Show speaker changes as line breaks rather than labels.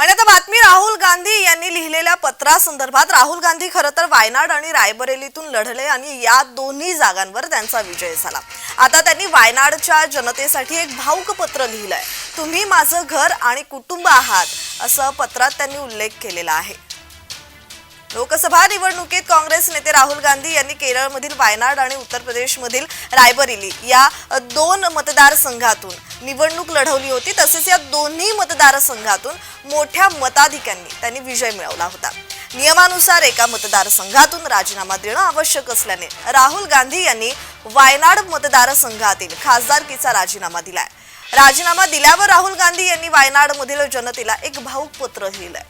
आणि आता बातमी राहुल गांधी यांनी लिहिलेल्या पत्रासंदर्भात. राहुल गांधी खरं तर वायनाड आणि रायबरेलीतून लढले आणि या दोन्ही जागांवर त्यांचा विजय झाला. आता त्यांनी वायनाडच्या जनतेसाठी एक भाऊक पत्र लिहिलंय. तुम्ही माझं घर आणि कुटुंब आहात असं पत्रात त्यांनी उल्लेख केलेला आहे. लोकसभा निवडणुकीत काँग्रेस नेते राहुल गांधी यांनी केरळमधील वायनाड आणि उत्तर प्रदेशमधील रायबरेली या दोन मतदारसंघातून निवडणूक लढवली होती. तसेच या दोन्ही मतदारसंघातून मोठ्या मताधिक्यांनी त्यांनी विजय मिळवला होता. नियमानुसार एका मतदारसंघातून राजीनामा देणं आवश्यक असल्याने राहुल गांधी यांनी वायनाड मतदारसंघातील खासदारकीचा राजीनामा दिलाय. राजीनामा दिल्यावर राहुल गांधी यांनी वायनाडमधील जनतेला एक भाऊक पत्र लिहिलंय.